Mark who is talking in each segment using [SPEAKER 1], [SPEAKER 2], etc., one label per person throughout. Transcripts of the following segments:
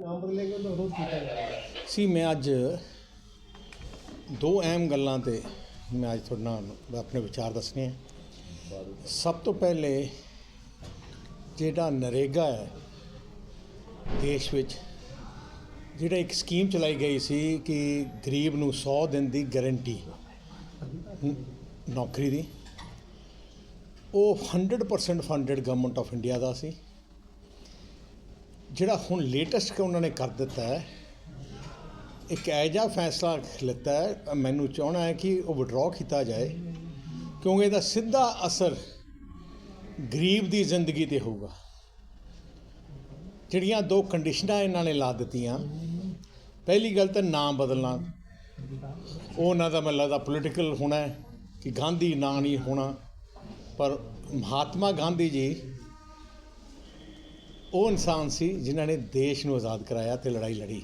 [SPEAKER 1] ਨਾਮ ਬਦਲੇ ਕੇ ਵਿਰੋਧ ਕੀਤਾ ਜਾ ਰਿਹਾ
[SPEAKER 2] ਸੀ, ਮੈਂ ਅੱਜ ਦੋ ਅਹਿਮ ਗੱਲਾਂ ਤੇ ਮੈਂ ਅੱਜ ਤੁਹਾਡੇ ਨਾਲ ਆਪਣੇ ਵਿਚਾਰ ਦੱਸਣੇ ਆ। ਸਭ ਤੋਂ ਪਹਿਲੇ ਜਿਹੜਾ ਨਰੇਗਾ ਹੈ ਦੇਸ਼ ਵਿੱਚ, ਜਿਹੜਾ ਇੱਕ ਸਕੀਮ ਚਲਾਈ ਗਈ ਸੀ ਕਿ ਗਰੀਬ ਨੂੰ 100 ਦਿਨ ਦੀ ਗਾਰੰਟੀ ਨੌਕਰੀ ਦੀ, ਉਹ 100% ਫੰਡਡ ਗਵਰਨਮੈਂਟ ਆਫ ਇੰਡੀਆ ਦਾ ਸੀ। ਜਿਹੜਾ ਹੁਣ ਲੇਟੈਸਟ ਕਿ ਉਹਨਾਂ ਨੇ ਕਰ ਦਿੱਤਾ ਹੈ, ਇੱਕ ਐਜਾ ਫੈਸਲਾ ਲਿੱਤਾ ਹੈ, ਮੈਨੂੰ ਚਾਹਣਾ ਹੈ ਕਿ ਉਹ ਵਿਡਰਾਅ ਕੀਤਾ ਜਾਏ, ਕਿਉਂਕਿ ਇਹਦਾ ਸਿੱਧਾ ਅਸਰ ਗਰੀਬ ਦੀ ਜ਼ਿੰਦਗੀ ਤੇ ਹੋਊਗਾ। ਜਿਹੜੀਆਂ ਦੋ ਕੰਡੀਸ਼ਨਾਂ ਇਹਨਾਂ ਨੇ ਲਾ ਦਿੱਤੀਆਂ, ਪਹਿਲੀ ਗੱਲ ਤਾਂ ਨਾਮ ਬਦਲਣਾ, ਉਹ ਉਹਨਾਂ ਦਾ ਮੈਨੂੰ ਲੱਗਦਾ ਪੋਲੀਟੀਕਲ ਹੋਣਾ ਹੈ ਕਿ ਗਾਂਧੀ ਨਾਂ ਨਹੀਂ ਹੋਣਾ, ਪਰ ਮਹਾਤਮਾ ਗਾਂਧੀ ਜੀ ਉਹ ਇਨਸਾਨ ਸੀ ਜਿਨ੍ਹਾਂ ਨੇ ਦੇਸ਼ ਨੂੰ ਆਜ਼ਾਦ ਕਰਾਇਆ ਤੇ ਲੜਾਈ ਲੜੀ।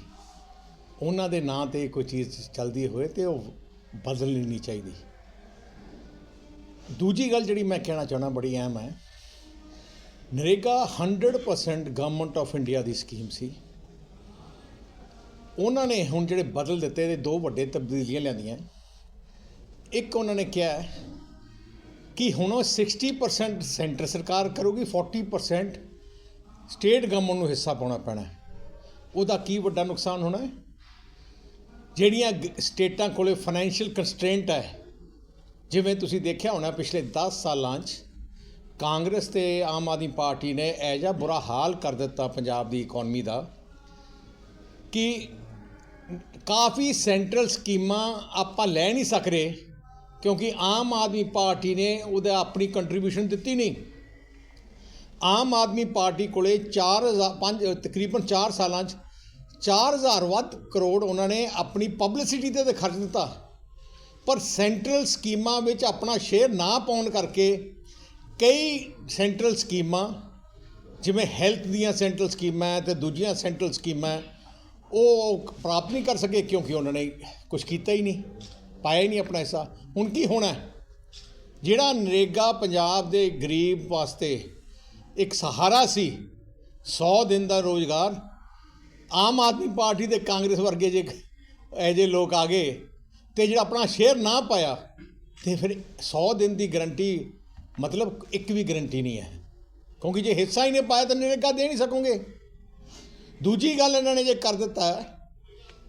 [SPEAKER 2] ਉਹਨਾਂ ਦੇ ਨਾਂ ਤੇ ਕੋਈ ਚੀਜ਼ ਚੱਲਦੀ ਹੋਏ ਤੇ ਉਹ ਬਦਲਣੀ ਨਹੀਂ ਚਾਹੀਦੀ। ਦੂਜੀ ਗੱਲ ਜਿਹੜੀ ਮੈਂ ਕਹਿਣਾ ਚਾਹਣਾ ਬੜੀ ਅਹਿਮ ਹੈ, ਨਰੇਗਾ 100% ਗਵਰਨਮੈਂਟ ਆਫ ਇੰਡੀਆ ਦੀ ਸਕੀਮ ਸੀ। ਉਹਨਾਂ ਨੇ ਹੁਣ ਜਿਹੜੇ ਬਦਲ ਦਿੱਤੇ ਤੇ ਦੋ ਵੱਡੇ ਤਬਦੀਲੀਆਂ ਲਿਆਂਦੀਆਂ। ਇੱਕ ਉਹਨਾਂ ਨੇ ਕਿਹਾ ਕਿ ਹੁਣ ਉਹ 60% ਸੈਂਟਰ ਸਰਕਾਰ ਕਰੂਗੀ 40% ਸਟੇਟ ਗਵਰਨਮੈਂਟ ਨੂੰ ਹਿੱਸਾ ਪਾਉਣਾ ਪੈਣਾ ਉਹਦਾ ਕੀ ਵੱਡਾ ਨੁਕਸਾਨ ਹੋਣਾ ਹੈ? ਜਿਹੜੀਆਂ ਸਟੇਟਾਂ ਕੋਲੇ ਫਾਈਨੈਂਸ਼ੀਅਲ ਕੰਸਟ੍ਰੇਂਟ ਹੈ, ਜਿਵੇਂ ਤੁਸੀਂ ਦੇਖਿਆ ਹੋਣਾ ਪਿਛਲੇ 10 ਸਾਲਾਂ 'ਚ, ਕਾਂਗਰਸ ਤੇ ਆਮ ਆਦਮੀ ਪਾਰਟੀ ਨੇ ਐਜਾ ਬੁਰਾ ਹਾਲ ਕਰ ਦਿੱਤਾ ਪੰਜਾਬ ਦੀ ਇਕਨੋਮੀ ਦਾ, ਕਿ ਕਾਫੀ ਸੈਂਟਰਲ ਸਕੀਮਾਂ ਆਪਾਂ ਲੈ ਨਹੀਂ ਸਕਦੇ, ਕਿਉਂਕਿ ਆਮ ਆਦਮੀ ਪਾਰਟੀ ਨੇ ਉਹਦਾ ਆਪਣੀ ਕੰਟਰੀਬਿਊਸ਼ਨ ਦਿੱਤੀ ਨਹੀਂ। ਆਮ ਆਦਮੀ ਪਾਰਟੀ ਕੋਲੇ 4000 ਪੰਜ, ਤਕਰੀਬਨ 4 ਸਾਲਾਂ 'ਚ 4000 ਵੱਧ ਕਰੋੜ ਉਹਨਾਂ ਨੇ ਆਪਣੀ ਪਬਲਿਸਿਟੀ ਤੇ ਤਾਂ ਖਰਚ ਦਿੱਤਾ। ਪਰ ਸੈਂਟਰਲ ਸਕੀਮਾਂ ਵਿੱਚ ਆਪਣਾ ਸ਼ੇਅਰ ਨਾ ਪਾਉਣ ਕਰਕੇ ਕਈ ਸੈਂਟਰਲ ਸਕੀਮਾਂ, ਜਿਵੇਂ ਹੈਲਥ ਦੀਆਂ ਸੈਂਟਰਲ ਸਕੀਮਾਂ ਹੈ ਤੇ ਦੂਜੀਆਂ ਸੈਂਟਰਲ ਸਕੀਮਾਂ, ਉਹ ਪ੍ਰਾਪਤ ਨਹੀਂ ਕਰ ਸਕੇ ਕਿਉਂਕਿ ਉਹਨਾਂ ਨੇ ਕੁਝ ਕੀਤਾ ਹੀ ਨਹੀਂ, ਪਾਇਆ ਹੀ ਨਹੀਂ ਆਪਣਾ ਹਿੱਸਾ। ਹੁਣ ਕੀ ਹੋਣਾ? ਜਿਹੜਾ ਨਰੇਗਾ ਪੰਜਾਬ ਦੇ ਗਰੀਬ ਵਾਸਤੇ ਇੱਕ ਸਹਾਰਾ ਸੀ 100 ਦਿਨ ਦਾ ਰੋਜ਼ਗਾਰ। ਆਮ ਆਦਮੀ ਪਾਰਟੀ ਤੇ ਕਾਂਗਰਸ ਵਰਗੇ ਜੇ ਇਹ ਜੇ ਲੋਕ ਆ ਗਏ ਤੇ ਜਿਹੜਾ ਆਪਣਾ ਸ਼ੇਅਰ ਨਾ ਪਾਇਆ, ਤੇ ਫਿਰ 100 ਦਿਨ ਦੀ ਗਰੰਟੀ ਮਤਲਬ ਇੱਕ ਵੀ ਗਰੰਟੀ ਨਹੀਂ ਹੈ। ਕਿਉਂਕਿ ਜੇ ਹਿੱਸਾ ਹੀ ਨਹੀਂ ਪਾਇਆ ਤਾਂ ਨਰੇਗਾ ਦੇ ਨਹੀਂ ਸਕੋਗੇ। ਦੂਜੀ ਗੱਲ ਇਹਨਾਂ ਨੇ ਜੇ ਕਰ ਦਿੱਤਾ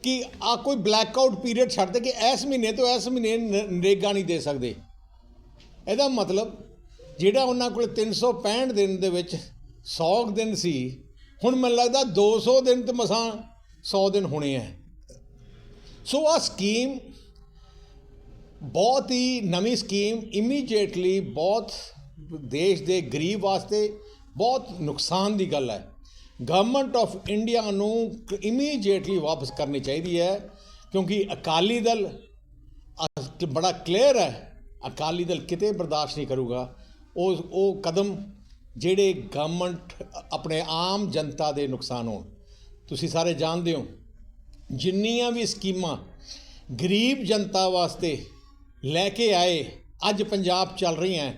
[SPEAKER 2] ਕਿ ਆ ਕੋਈ ਬਲੈਕ ਆਊਟ ਪੀਰੀਅਡ ਛੱਡ ਦੇ ਕਿ ਇਸ ਮਹੀਨੇ ਤੋਂ ਇਸ ਮਹੀਨੇ ਨਰੇਗਾ ਨਹੀਂ ਦੇ ਸਕਦੇ। ਇਹਦਾ ਮਤਲਬ ਜਿਹੜਾ ਉਹਨਾਂ ਕੋਲ 365 ਦਿਨ ਦੇ ਵਿੱਚ 100 ਦਿਨ ਸੀ, ਹੁਣ ਮੈਨੂੰ ਲੱਗਦਾ 200 ਦਿਨ ਤੇ ਮਸਾਂ 100 ਦਿਨ ਹੋਣੇ ਆ ਸੋ ਆ ਸਕੀਮ ਬਹੁਤ ਹੀ ਨਵੀਂ ਸਕੀਮ ਇਮੀਡੀਏਟਲੀ ਬਹੁਤ ਦੇਸ਼ ਦੇ ਗਰੀਬ ਵਾਸਤੇ ਬਹੁਤ ਨੁਕਸਾਨ ਦੀ ਗੱਲ ਹੈ ਗਵਰਨਮੈਂਟ ਆਫ ਇੰਡੀਆ ਨੂੰ ਇਮੀਡੀਏਟਲੀ ਵਾਪਸ ਕਰਨੀ ਚਾਹੀਦੀ ਹੈ ਕਿਉਂਕਿ ਅਕਾਲੀ ਦਲ ਬੜਾ ਕਲੀਅਰ ਹੈ ਅਕਾਲੀ ਦਲ ਕਿਤੇ ਬਰਦਾਸ਼ਤ ਨਹੀਂ ਕਰੂਗਾ। ਉਹ ਉਹ ਕਦਮ ਜਿਹੜੇ ਗਵਰਨਮੈਂਟ ਆਪਣੇ ਆਮ ਜਨਤਾ ਦੇ ਨੁਕਸਾਨ ਹੋਣ। ਤੁਸੀਂ ਸਾਰੇ ਜਾਣਦੇ ਹੋ, ਜਿੰਨੀਆਂ ਵੀ ਸਕੀਮਾਂ ਗਰੀਬ ਜਨਤਾ ਵਾਸਤੇ ਲੈ ਕੇ ਆਏ, ਅੱਜ ਪੰਜਾਬ ਚੱਲ ਰਹੀਆਂ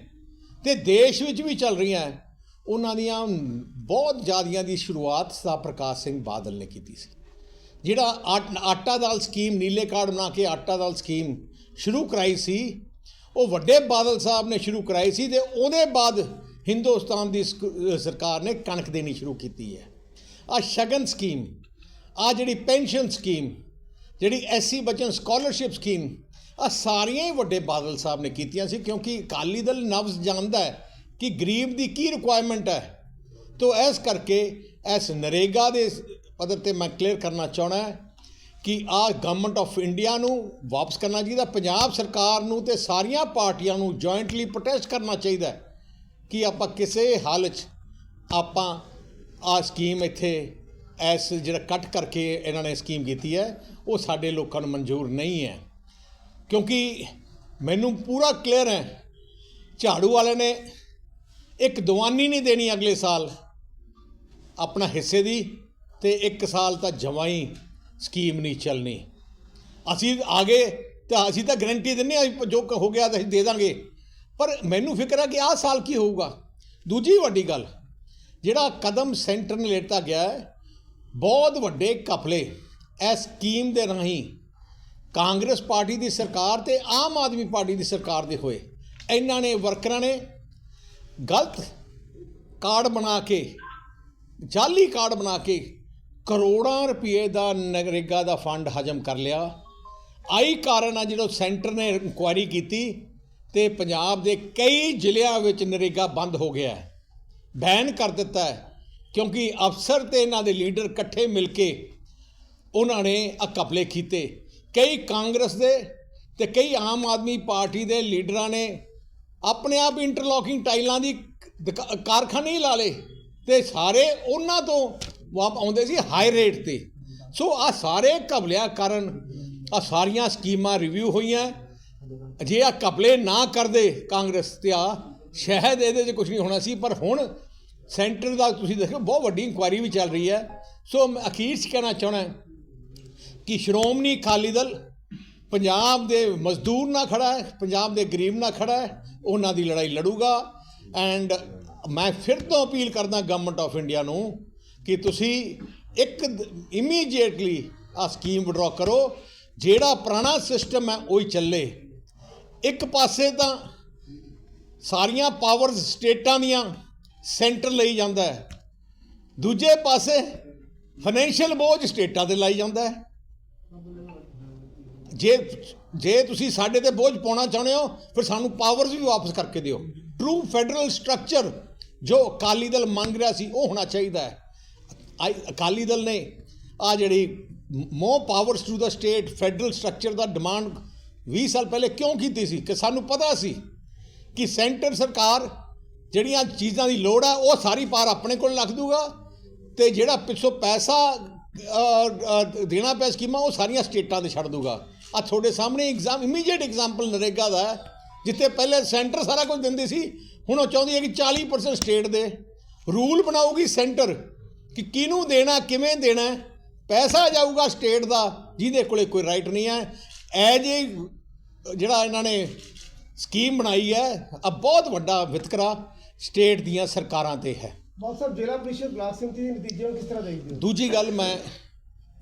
[SPEAKER 2] ਤੇ ਦੇਸ਼ ਵਿੱਚ ਵੀ ਚੱਲ ਰਹੀਆਂ ਉਹਨਾਂ ਦੀਆਂ ਬਹੁਤ ਜ਼ਿਆਦੀਆਂ ਦੀ ਸ਼ੁਰੂਆਤ ਸਾ ਪ੍ਰਕਾਸ਼ ਸਿੰਘ ਬਾਦਲ ਨੇ ਕੀਤੀ ਸੀ। ਜਿਹੜਾ ਆਟ- ਆਟਾ ਦਾਲ ਸਕੀਮ, ਨੀਲੇ ਕਾਰਡ ਬਣਾ ਕੇ ਆਟਾ ਦਾਲ ਸਕੀਮ ਸ਼ੁਰੂ ਕਰਾਈ ਸੀ ਉਹ ਵੱਡੇ ਬਾਦਲ ਸਾਹਿਬ ਨੇ ਸ਼ੁਰੂ ਕਰਾਈ ਸੀ ਤੇ ਉਹਦੇ ਬਾਅਦ ਹਿੰਦੁਸਤਾਨ ਦੀ ਸਕ- ਸਰਕਾਰ ਨੇ ਕਣਕ ਦੇਣੀ ਸ਼ੁਰੂ ਕੀਤੀ ਹੈ। ਆ ਸ਼ਗਨ ਸਕੀਮ ਆ ਜਿਹੜੀ ਪੈਨਸ਼ਨ ਸਕੀਮ, ਜਿਹੜੀ ਐਸਸੀ ਬਚਨ ਸਕਾਲਰਸ਼ਿਪ ਸਕੀਮ ਆ ਸਾਰੀਆਂ ਹੀ ਵੱਡੇ ਬਾਦਲ ਸਾਹਿਬ ਨੇ ਕੀਤੀਆਂ ਸੀ ਕਿਉਂਕਿ ਅਕਾਲੀ ਦਲ ਨਵਜ਼ ਜਾਣਦਾ ਹੈ ਕਿ ਗਰੀਬ ਦੀ ਕੀ ਰਿਕੁਆਇਰਮੈਂਟ ਹੈ। ਤੋ ਇਸ ਕਰਕੇ ਇਸ ਨਰੇਗਾ ਦੇ ਪੱਧਰ ਤੇ ਮੈਂ ਕਲੀਅਰ ਕਰਨਾ ਚਾਹਣਾ ਹੈ ਕਿ ਆ ਗਵਰਨਮੈਂਟ ਆਫ ਇੰਡੀਆ ਨੂੰ ਵਾਪਸ ਕਰਨਾ ਚਾਹੀਦਾ, ਪੰਜਾਬ ਸਰਕਾਰ ਨੂੰ ਤੇ ਸਾਰੀਆਂ ਪਾਰਟੀਆਂ ਨੂੰ ਜੁਆਇੰਟਲੀ ਪ੍ਰੋਟੈਸਟ ਕਰਨਾ ਚਾਹੀਦਾ ਕਿ ਆਪਾਂ ਕਿਸੇ ਹਾਲਤ 'ਚ ਆਪਾਂ ਆ ਸਕੀਮ ਇੱਥੇ ਐਸ ਜਿਹੜਾ ਕੱਟ ਕਰਕੇ ਇਹਨਾਂ ਨੇ ਸਕੀਮ ਕੀਤੀ ਹੈ, ਉਹ ਸਾਡੇ ਲੋਕਾਂ ਨੂੰ ਮਨਜ਼ੂਰ ਨਹੀਂ ਹੈ। ਕਿਉਂਕਿ ਮੈਨੂੰ ਪੂਰਾ ਕਲੀਅਰ ਹੈ, ਝਾੜੂ ਵਾਲੇ ਨੇ ਇੱਕ ਦਵਾਨੀ ਨਹੀਂ ਦੇਣੀ ਅਗਲੇ ਸਾਲ, ਆਪਣਾ ਹਿੱਸੇ ਦੀ ਤੇ ਇੱਕ ਸਾਲ ਤਾਂ ਜਮਾਈ ਸਕੀਮ ਨਹੀਂ ਚੱਲਣੀ। ਅਸੀਂ ਆਗੇ ਤਾਂ ਅਸੀਂ ਤਾਂ ਗਰੰਟੀ ਦਿੰਨੇ ਆ ਜੋ ਹੋ ਗਿਆ ਤਾਂ ਅਸੀਂ ਦੇ ਦਾਂਗੇ। ਪਰ ਮੈਨੂੰ ਫਿਕਰ ਹੈ ਕਿ ਆਹ ਸਾਲ ਕੀ ਹੋਊਗਾ? ਦੂਜੀ ਵੱਡੀ ਗੱਲ, ਜਿਹੜਾ ਕਦਮ ਸੈਂਟਰ ਨੇ ਲਿੱਤਾ ਗਿਆ ਹੈ, ਬਹੁਤ ਵੱਡੇ ਕਪਲੇ ਇਸ ਸਕੀਮ ਦੇ ਰਾਹੀਂ ਕਾਂਗਰਸ ਪਾਰਟੀ ਦੀ ਸਰਕਾਰ ਤੇ ਆਮ ਆਦਮੀ ਪਾਰਟੀ ਦੀ ਸਰਕਾਰ ਦੇ ਹੋਏ। ਇਹਨਾਂ ਨੇ ਵਰਕਰਾਂ ਨੇ ਗਲਤ ਕਾਰਡ ਬਣਾ ਕੇ, ਜਾਲੀ ਕਾਰਡ ਬਣਾ ਕੇ ਕਰੋੜਾਂ ਰੁਪਏ ਦਾ ਨਗਰੇਗਾ ਦਾ ਫੰਡ ਹਜਮ ਕਰ ਲਿਆ। ਆਈ ਕਾਰਨ ਆ ਜਦੋਂ ਸੈਂਟਰ ਨੇ ਇਨਕੁਆਇਰੀ ਕੀਤੀ ਤੇ ਪੰਜਾਬ ਦੇ ਕਈ ਜ਼ਿਲ੍ਹਿਆਂ ਵਿੱਚ ਨਰੇਗਾ ਬੰਦ ਹੋ ਗਿਆ ਹੈ। ਬੈਨ ਕਰ ਦਿੱਤਾ ਹੈ, ਕਿਉਂਕਿ ਅਫਸਰ ਤੇ ਇਹਨਾਂ ਦੇ ਲੀਡਰ ਇਕੱਠੇ ਮਿਲ ਕੇ ਉਹਨਾਂ ਨੇ ਆ ਘਪਲੇ ਕੀਤੇ। ਕਈ ਕਾਂਗਰਸ ਦੇ ਤੇ ਕਈ ਆਮ ਆਦਮੀ ਪਾਰਟੀ ਦੇ ਲੀਡਰਾਂ ਨੇ ਆਪਣੇ ਆਪ ਇੰਟਰਲੋਕਿੰਗ ਟਾਈਲਾਂ ਦੀ ਦੁਕਾ- ਕਾਰਖਾਨੇ ਹੀ ਲਾ ਲਏ ਤੇ ਸਾਰੇ ਉਹਨਾਂ ਤੋਂ ਵਾਪ ਆਉਂਦੇ ਸੀ ਹਾਈ ਰੇਟ ਤੇ। ਸੋ ਆ ਸਾਰੇ ਘਬਲਿਆਂ ਕਾਰਨ ਆ ਸਾਰੀਆਂ ਸਕੀਮਾਂ ਰਿਵਿਊ ਹੋਈਆਂ। ਜੇ ਆ ਘਪਲੇ ਨਾ ਕਰਦੇ ਕਾਂਗਰਸ ਤੇ ਆ ਸ਼ਹਿਦ ਇਹਦੇ 'ਚ ਕੁਝ ਨਹੀਂ ਹੋਣਾ ਸੀ, ਪਰ ਹੁਣ ਸੈਂਟਰ ਦਾ ਤੁਸੀਂ ਦੇਖੋ, ਬਹੁਤ ਵੱਡੀ ਇਨਕੁਆਇਰੀ ਵੀ ਚੱਲ ਰਹੀ ਹੈ। ਸੋ ਮੈਂ ਅਖੀਰ 'ਚ ਕਹਿਣਾ ਚਾਹਣਾ ਕਿ ਸ਼੍ਰੋਮਣੀ ਅਕਾਲੀ ਦਲ ਪੰਜਾਬ ਦੇ ਮਜ਼ਦੂਰ ਨਾਲ ਖੜਾ ਹੈ, ਪੰਜਾਬ ਦੇ ਗਰੀਬ ਨਾਲ ਖੜਾ ਹੈ, ਉਹਨਾਂ ਦੀ ਲੜਾਈ ਲੜੂਗਾ। ਐਂਡ ਮੈਂ ਫਿਰ ਤੋਂ ਅਪੀਲ ਕਰਦਾ ਗਵਰਨਮੈਂਟ ਆਫ ਇੰਡੀਆ ਨੂੰ ਕਿ ਤੁਸੀਂ ਇੱਕ ਇਮੀਡੀਏਟਲੀ ਆ ਸਕੀਮ ਵਿਡਰਾ ਕਰੋ, ਜਿਹੜਾ ਪੁਰਾਣਾ ਸਿਸਟਮ ਹੈ ਉਹ ਹੀ ਚੱਲੇ। ਇੱਕ ਪਾਸੇ ਤਾਂ ਸਾਰੀਆਂ ਪਾਵਰਸ ਸਟੇਟਾਂ ਦੀਆਂ ਸੈਂਟਰ ਲਈ ਜਾਂਦਾ ਹੈ। ਦੂਜੇ ਪਾਸੇ ਫਾਈਨੈਂਸ਼ੀਅਲ ਬੋਝ ਸਟੇਟਾਂ ਤੇ ਲਾਈ ਜਾਂਦਾ ਹੈ। ਜੇ ਜੇ ਤੁਸੀਂ ਸਾਡੇ ਤੇ ਬੋਝ ਪਾਉਣਾ ਚਾਹੁੰਦੇ ਹੋ, ਫਿਰ ਸਾਨੂੰ ਪਾਵਰਸ ਵੀ ਵਾਪਸ ਕਰਕੇ ਦਿਓ। ਟਰੂ ਫੈਡਰਲ ਸਟਰਕਚਰ ਜੋ ਅਕਾਲੀ ਦਲ ਮੰਗ ਰਿਹਾ ਸੀ, ਉਹ ਹੋਣਾ ਚਾਹੀਦਾ ਹੈ। ਆਈ- ਅਕਾਲੀ ਦਲ ਨੇ ਆ ਜਿਹੜੀ more powers to the state federal structure the demand 20 ਸਾਲ ਪਹਿਲੇ ਕਿਉਂ ਕੀਤੀ ਸੀ? ਕਿ ਸਾਨੂੰ ਪਤਾ ਸੀ ਕਿ ਸੈਂਟਰ ਸਰਕਾਰ ਜਿਹੜੀਆਂ ਚੀਜ਼ਾਂ ਦੀ ਲੋੜ ਆ, ਉਹ ਸਾਰੀ ਪਾਰ ਆਪਣੇ ਕੋਲ ਰੱਖ ਦੂਗਾ ਤੇ ਜਿਹੜਾ ਪਿੱਛੋਂ ਪੈਸਾ ਦੇਣਾ ਪਿਆ ਸਕੀਮਾਂ, ਉਹ ਸਾਰੀਆਂ ਸਟੇਟਾਂ ਤੇ ਛੱਡ ਦੂਗਾ। ਆ ਤੁਹਾਡੇ ਸਾਹਮਣੇ ਐਗਜ਼ਾਮ ਇਮੀਡੀਏਟ ਐਗਜ਼ਾਮਪਲ ਨਰੇਗਾ ਦਾ ਜਿੱਥੇ ਪਹਿਲੇ ਸੈਂਟਰ ਸਾਰਾ ਕੁਝ ਦਿੰਦੀ ਸੀ, ਹੁਣ ਉਹ ਚਾਹੁੰਦੀ ਹੈ ਕਿ 40% ਸਟੇਟ ਦੇ। ਰੂਲ ਬਣਾਉਗੀ ਸੈਂਟਰ ਕਿ ਕਿਹਨੂੰ ਦੇਣਾ ਕਿਵੇਂ ਦੇਣਾ। ਪੈਸਾ ਜਾਊਗਾ ਸਟੇਟ ਦਾ ਜਿਹਦੇ ਕੋਲੇ ਕੋਈ ਰਾਈਟ ਨਹੀਂ ਹੈ। ਐਜ ਜਿਹੜਾ ਇਹਨਾਂ ਨੇ ਸਕੀਮ ਬਣਾਈ ਹੈ ਆ ਬਹੁਤ ਵੱਡਾ ਵਿਤਕਰਾ ਸਟੇਟ ਦੀਆਂ ਸਰਕਾਰਾਂ ਤੇ ਹੈ।
[SPEAKER 1] ਬਾਦ ਸਾਹਿਬ ਜ਼ਿਲ੍ਹਾ ਪ੍ਰੀਸ਼ਦ ਬਲਾਕ ਸਮਿਤੀ ਦੇ ਨਤੀਜੇ ਨੂੰ ਕਿਸ ਤਰ੍ਹਾਂ ਦੇਖਦੇ ਹੋ?
[SPEAKER 2] ਦੂਜੀ ਗੱਲ ਮੈਂ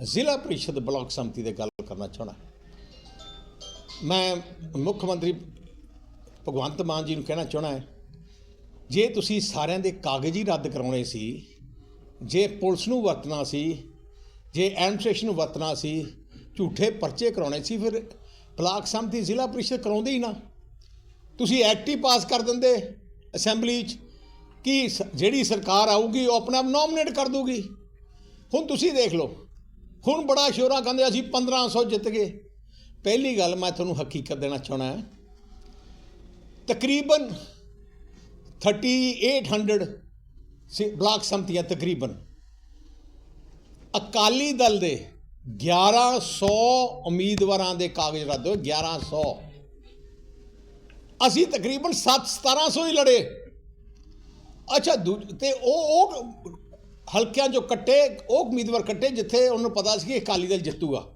[SPEAKER 2] ਜ਼ਿਲ੍ਹਾ ਪ੍ਰੀਸ਼ਦ ਬਲਾਕ ਸੰਮਤੀ ਦੇ ਗੱਲ ਕਰਨਾ ਚਾਹਣਾ ਮੈਂ ਮੁੱਖ ਮੰਤਰੀ ਭਗਵੰਤ ਮਾਨ ਜੀ ਨੂੰ ਕਹਿਣਾ ਚਾਹਣਾ ਹੈ ਜੇ ਤੁਸੀਂ ਸਾਰਿਆਂ ਦੇ ਕਾਗਜ਼ ਹੀ ਰੱਦ ਕਰਾਉਣੇ ਸੀ ਜੇ ਪੁਲਿਸ ਨੂੰ ਵਰਤਣਾ ਸੀ, ਜੇ ਐਡਮਿਨਿਸਟ੍ਰੇਸ਼ਨ ਨੂੰ ਵਰਤਣਾ ਸੀ, ਝੂਠੇ ਪਰਚੇ ਕਰਾਉਣੇ ਸੀ, ਫਿਰ ਬਲਾਕ ਸੰਮਤੀ ਜ਼ਿਲ੍ਹਾ ਪ੍ਰੀਸ਼ਦ ਕਰਾਉਂਦੇ ਹੀ ਨਾ। ਤੁਸੀਂ ਐਕਟ ਹੀ ਪਾਸ ਕਰ ਦਿੰਦੇ ਅਸੈਂਬਲੀ 'ਚ, ਕਿ ਜਿਹੜੀ ਸਰਕਾਰ ਆਊਗੀ, ਉਹ ਆਪਣੇ ਆਪ ਨੋਮੀਨੇਟ ਕਰ ਦੂਗੀ ਹੁਣ ਤੁਸੀਂ ਦੇਖ ਲਓ, ਹੁਣ ਬੜਾ ਸ਼ੋਰਾਂ ਕਹਿੰਦੇ ਅਸੀਂ 1500 ਜਿੱਤ ਗਏ। ਪਹਿਲੀ ਗੱਲ ਮੈਂ ਤੁਹਾਨੂੰ ਹਕੀਕਤ ਦੇਣਾ ਚਾਹਣਾ ਹੈ, ਤਕਰੀਬਨ 3800 ਸੀ- ਬਲਾਕ ਸੰਮਤੀਆਂ ਤਕਰੀਬਨ ਅਕਾਲੀ ਦਲ ਦੇ 1100 ਉਮੀਦਵਾਰਾਂ ਦੇ ਕਾਗਜ਼ ਰੱਦ ਹੋਏ 1100 ਅਸੀਂ ਤਕਰੀਬਨ 7 1700 ਹੀ ਲੜੇ। ਅੱਛਾ, ਦੂ- ਤੇ ਉਹ ਉਹ ਹਲਕਿਆਂ ਚੋਂ ਕੱਟੇ, ਉਹ ਉਮੀਦਵਾਰ ਕੱਟੇ ਜਿੱਥੇ ਉਹਨੂੰ ਪਤਾ ਸੀ ਕਿ ਅਕਾਲੀ ਦਲ ਜਿੱਤੂਗਾ।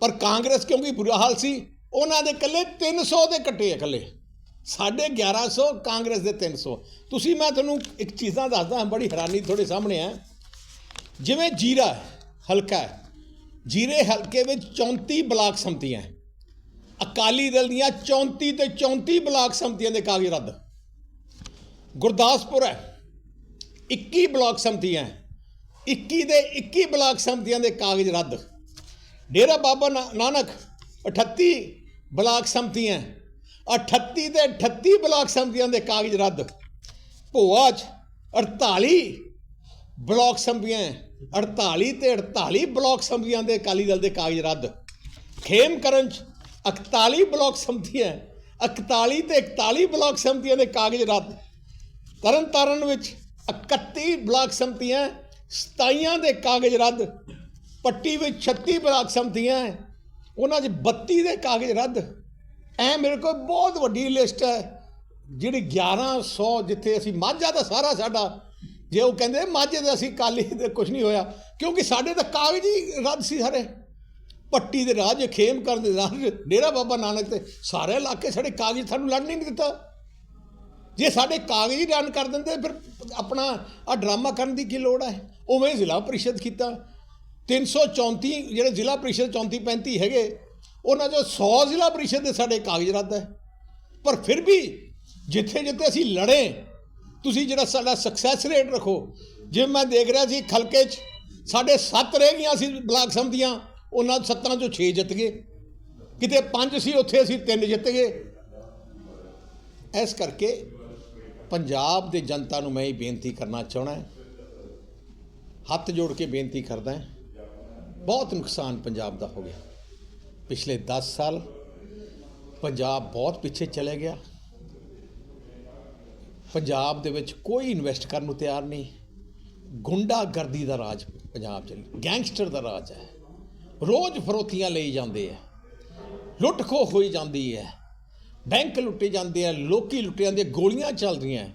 [SPEAKER 2] ਪਰ ਕਾਂਗਰਸ ਕਿਉਂਕਿ ਬੁਰਾ ਹਾਲ ਸੀ, ਉਹਨਾਂ ਦੇ ਇਕੱਲੇ 300 ਦੇ ਕੱਟੇ ਆ ਇਕੱਲੇ। ਸਾਡੇ 1100 ਕਾਂਗਰਸ ਦੇ 300 ਤੁਸੀਂ, ਮੈਂ ਤੁਹਾਨੂੰ ਇੱਕ ਚੀਜ਼ਾਂ ਦੱਸਦਾ ਬੜੀ ਹੈਰਾਨੀ ਤੁਹਾਡੇ ਸਾਹਮਣੇ ਹੈ। ਜਿਵੇਂ ਜੀਰਾ ਹਲਕਾ ਹੈ। ਜੀਰੇ ਹਲਕੇ ਵਿੱਚ 34 ਬਲਾਕ ਸੰਮਤੀਆਂ ਅਕਾਲੀ ਦਲ ਦੀਆਂ 34 ਤੇ 34 ਬਲਾਕ ਸੰਮਤੀਆਂ ਦੇ ਕਾਗਜ਼ ਰੱਦ। ਗੁਰਦਾਸਪੁਰ ਹੈ 21 ਬਲਾਕ ਸੰਮਤੀਆਂ ਹੈ। 21 ਦੇ 21 ਬਲਾਕ ਸੰਮਤੀਆਂ ਦੇ ਕਾਗਜ਼ ਰੱਦ। ਡੇਰਾ ਬਾਬਾ ਨਾ- ਨਾਨਕ 38 ਬਲਾਕ ਸੰਮਤੀਆਂ 38 ਤੇ 38 ਬਲਾਕ ਸੰਮਤੀਆਂ ਦੇ ਕਾਗਜ਼ ਰੱਦ। ਭੋਆ 'ਚ 48 ਬਲਾਕ ਸੰਮਤੀਆਂ ਹੈ। 48 ਤੇ 48 ਬਲਾਕ ਸੰਮਤੀਆਂ ਦੇ ਅਕਾਲੀ ਦਲ ਦੇ ਕਾਗਜ਼ ਰੱਦ। ਖੇਮ ਕਰਨ 'ਚ 41 ਬਲਾਕ ਸੰਮਤੀਆਂ 41 ਤੇ 41 ਬਲਾਕ ਸੰਮਤੀਆਂ ਦੇ ਕਾਗਜ਼ ਰੱਦ। ਤਰਨਤਾਰਨ ਵਿੱਚ 31 ਬਲਾਕ ਸੰਮਤੀਆਂ 27 ਦੇ ਕਾਗਜ਼ ਰੱਦ। ਪੱਟੀ ਵਿੱਚ 36 ਬਲਾਕ ਸੰਮਤੀਆਂ ਹੈ, ਉਹਨਾਂ 'ਚ 32 ਦੇ ਕਾਗਜ਼ ਰੱਦ। ਐ ਮੇਰੇ ਕੋਲ ਬਹੁਤ ਵੱਡੀ ਲਿਸਟ ਹੈ। ਜਿਹੜੀ 1100 ਜਿੱਥੇ ਅਸੀਂ ਮਾਝਾ ਦਾ ਸਾਰਾ ਸਾਡਾ, ਜੇ ਉਹ ਕਹਿੰਦੇ ਮਾਝੇ ਦੇ ਅਸੀਂ ਕਾਲੀ ਦੇ ਕੁਝ ਨਹੀਂ ਹੋਇਆ, ਕਿਉਂਕਿ ਸਾਡੇ ਤਾਂ ਕਾਗਜ਼ ਹੀ ਰੱਦ ਸੀ ਸਾਰੇ। ਪੱਟੀ ਦੇ ਰਾਜ, ਖੇਮ ਕਰਨ ਦੇ ਰਾਜ, ਡੇਰਾ ਬਾਬਾ ਨਾਨਕ ਤੇ ਸਾਰੇ ਇਲਾਕੇ ਸਾਡੇ ਕਾਗਜ਼ ਸਾਨੂੰ ਲੜਨ ਹੀ ਨਹੀਂ ਦਿੱਤਾ। ਜੇ ਸਾਡੇ ਕਾਗਜ਼ ਹੀ ਰਨ ਕਰ ਦਿੰਦੇ, ਫਿਰ ਆਪਣਾ ਆ ਡਰਾਮਾ ਕਰਨ ਦੀ ਕੀ ਲੋੜ ਹੈ? ਉਵੇਂ ਜ਼ਿਲ੍ਹਾ ਪ੍ਰੀਸ਼ਦ ਕੀਤਾ। 334 ਜਿਹੜੇ ਜ਼ਿਲ੍ਹਾ ਪ੍ਰੀਸ਼ਦ 34 35 ਹੈਗੇ ਉਹਨਾਂ ਚੋਂ 100 ਜ਼ਿਲ੍ਹਾ ਪਰਿਸ਼ਦ ਦੇ ਸਾਡੇ ਕਾਗਜ਼ ਰੱਦ ਹੈ। ਪਰ ਫਿਰ ਵੀ ਜਿੱਥੇ ਜਿੱਥੇ ਅਸੀਂ ਲੜੇ, ਤੁਸੀਂ ਜਿਹੜਾ ਸਾਡਾ ਸਕਸੈਸ ਰੇਟ ਰੱਖੋ ਜੇ ਮੈਂ ਦੇਖ ਰਿਹਾ ਸੀ ਖਲਕੇ 'ਚ, ਸਾਡੇ 7 ਰਹਿ ਗਈਆਂ ਸੀ ਬਲਾਕ ਸੰਮਤੀਆਂ ਉਹਨਾਂ ਸੱਤਾਂ ਚੋਂ 6 ਜਿੱਤ ਗਏ। ਕਿਤੇ 5 ਸੀ, ਉੱਥੇ ਅਸੀਂ 3 ਜਿੱਤ ਗਏ। ਇਸ ਕਰਕੇ ਪੰਜਾਬ ਦੇ ਜਨਤਾ ਨੂੰ ਮੈਂ ਇਹ ਬੇਨਤੀ ਕਰਨਾ ਚਾਹਣਾ ਹੱਥ ਜੋੜ ਕੇ ਬੇਨਤੀ ਕਰਦਾ ਬਹੁਤ ਨੁਕਸਾਨ ਪੰਜਾਬ ਦਾ ਹੋ ਗਿਆ। ਪਿਛਲੇ 10 ਸਾਲ ਪੰਜਾਬ ਬਹੁਤ ਪਿੱਛੇ ਚਲੇ ਗਿਆ। ਪੰਜਾਬ ਦੇ ਵਿੱਚ ਕੋਈ ਇਨਵੈਸਟ ਕਰਨ ਨੂੰ ਤਿਆਰ ਨਹੀਂ। ਗੁੰਡਾਗਰਦੀ ਦਾ ਰਾਜ ਪੰਜਾਬ 'ਚ ਗੈਂਗਸਟਰ ਦਾ ਰਾਜ ਹੈ। ਰੋਜ਼ ਫਰੋਤੀਆਂ ਲਈ ਜਾਂਦੇ ਆ, ਲੁੱਟ ਖੋਹ ਹੋਈ ਜਾਂਦੀ ਹੈ। ਬੈਂਕ ਲੁੱਟੇ ਜਾਂਦੇ ਆ, ਲੋਕੀ ਲੁੱਟੇ ਜਾਂਦੇ ਗੋਲੀਆਂ ਚੱਲਦੀਆਂ।